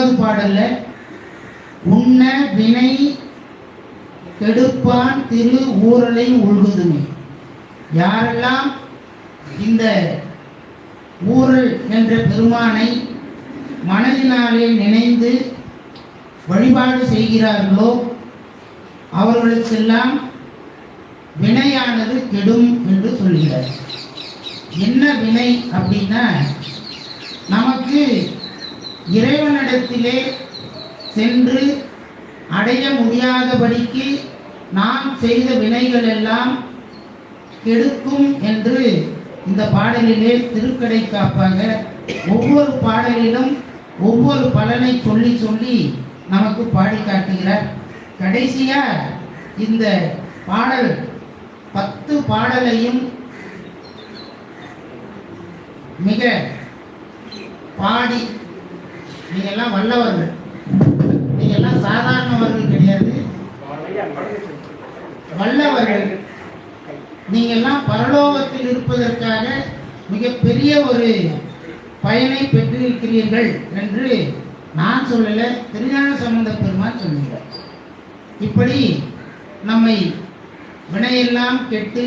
மூணாவது பாடல்ல உண்ண வினை கெடுப்பான் திரு ஊரலை உள்குதுமே யாரெல்லாம் இந்த ஊரல் என்ற பெருமானை மனதினாலே நினைந்து வழிபாடு செய்கிறார்களோ அவர்களுக்கெல்லாம் வினையானது கெடும் என்று சொல்கிறார். என்ன வினை அப்படின்னா இறைவனிடத்திலே சென்று அடைய முடியாதபடிக்கு நாம் செய்த வினைகள் எல்லாம் கெடுக்கும் என்று இந்த பாடலிலே திருக்கடை காப்பாக ஒவ்வொரு பாடலிலும் ஒவ்வொரு பலனை சொல்லி சொல்லி நமக்கு பாடி காட்டுகிறார். கடைசியா இந்த பாடல் பத்து பாடலையும் மிக பாடி நீங்கெல்லாம் வல்லவர்கள். நீங்கெல்லாம் சாதாரணவர்கள் கிடையாது. வல்லவர்கள். நீங்கெல்லாம் பரலோகத்தில் இருப்பதற்காக மிகப்பெரிய ஒரு பயனை பெற்றிருக்கிறீர்கள் என்று நான் சொல்லல. திருஞான சம்பந்த பெருமான் சொல்லுகிறார். இப்படி நம்மை வினையெல்லாம் கெட்டு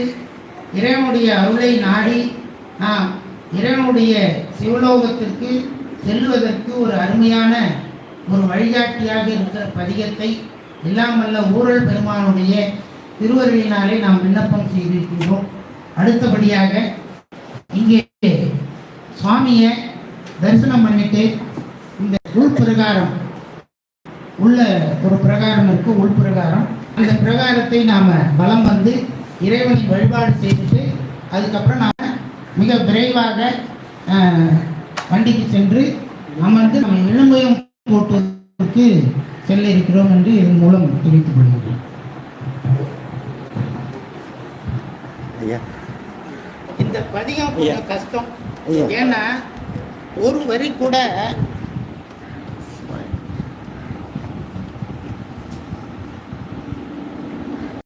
இறைவனுடைய அருளை நாடி நாம் இறைவனுடைய சிவலோகத்திற்கு செல்வதற்கு ஒரு அருமையான ஒரு வழிகாட்டியாக இருக்கிற பதிகத்தை எல்லாம் வல்ல பெருமானுடைய திருவருளினாலே நாம் விண்ணப்பம் செய்திருக்கின்றோம். அடுத்தபடியாக இங்கே சுவாமியை தரிசனம் பண்ணிட்டு இந்த உள் பிரகாரம் உள்ள ஒரு பிரகாரம் இருக்கு உள் பிரகாரம் அந்த பிரகாரத்தை நாம் பலம் வந்து இறைவனை வழிபாடு செய்துட்டு அதுக்கப்புறம் நாம் மிக விரைவாக வண்டிக்கு சென்று அமர்ந்து நம்ம எலும்பையும் போட்டுவதற்கு செல்ல இருக்கிறோம் என்று இதன் மூலம் தெரிவித்துக் கொள்கிறேன் ஐயா. இந்த பதிகம் கஷ்டம். ஏன்னா ஒரு வரி கூட